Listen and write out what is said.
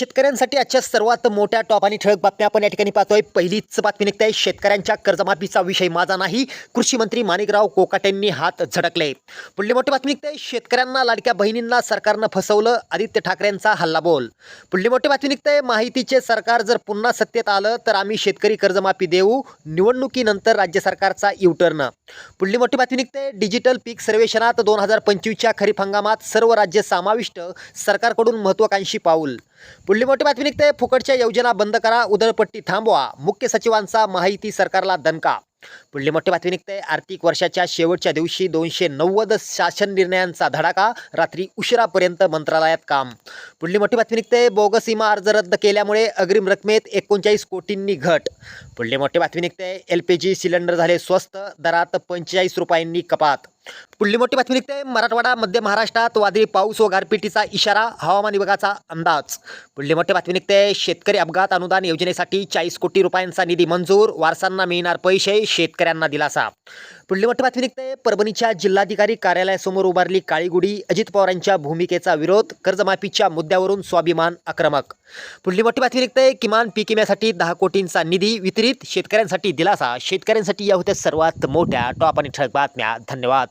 शेतकऱ्यांसाठी आजच्या सर्वात मोठ्या टॉप आणि ठळक बातम्या आपण या ठिकाणी पाहतोय. पहिलीच बातमी निघते आहे शेतकऱ्यांच्या कर्जमाफीचा विषय माझा नाही कृषी मंत्री माणिकराव कोकाटेंनी हात झडकले. पुढली मोठी बातमी निघते आहे शेतकऱ्यांना लाडक्या बहिणींना सरकारनं फसवलं आदित्य ठाकरेंचा हल्लाबोल. पुढली मोठी बातमी निघते आहे माहितीचे सरकार जर पुन्हा सत्तेत आलं तर आम्ही शेतकरी कर्जमाफी देऊ निवडणुकीनंतर राज्य सरकारचा युटर्न पुढली मोठी बातमी निघते डिजिटल पीक सर्वेक्षणात दोन हजार पंचवीसच्या खरीप हंगामात सर्व राज्य समाविष्ट सरकारकडून महत्त्वाकांक्षी पाऊल. पुढली मोठी बातमी निघते. फुकटच्या योजना बंद करा उदळपट्टी थांबवा. मुख्य सचिवांचा माहिती सरकारला दणका. पुढली मोठी बातमी निघते. आर्थिक वर्षाच्या शेवटच्या दिवशी दोनशे नव्वद शासन निर्णयांचा धडाका रात्री उशिरापर्यंत मंत्रालयात काम. पुढली मोठी बातमी निघते. बोगस सीमा अर्ज रद्द केल्यामुळे अग्रिम रकमेत एकोणचाळीस कोटींनी घट. पुढली मोठी बातमी निघते. एल पी जी सिलेंडर झाले स्वस्त दरात पंचेचाळीस रुपयांनी कपात. पुढली मोठी बातमी निघते. मराठवाडा मध्य महाराष्ट्रात वादळी पाऊस व गारपिटीचा इशारा हवामान विभागाचा अंदाज. पुढली मोठी बातमी निघते. शेतकरी अपघात अनुदान योजनेसाठी चाळीस कोटी रुपयांचा निधी मंजूर. वारसांना मिळणार पैसे शेतकऱ्यांना दिलासा. पुढली मोठी बातमी निघते. परभणीच्या जिल्हाधिकारी कार्यालयासमोर उभारली काळीगुडी अजित पवारांच्या भूमिकेचा विरोध कर्जमाफीच्या मुद्द्यावरून स्वाभिमान आक्रमक. पुढली मोठी बातमी निघते. किमान पीक विम्यासाठी दहा कोटींचा निधी वितरित शेतकऱ्यांसाठी दिलासा. शेतकऱ्यांसाठी या होत्या सर्वात मोठ्या टॉप आणि ठळक बातम्या. धन्यवाद.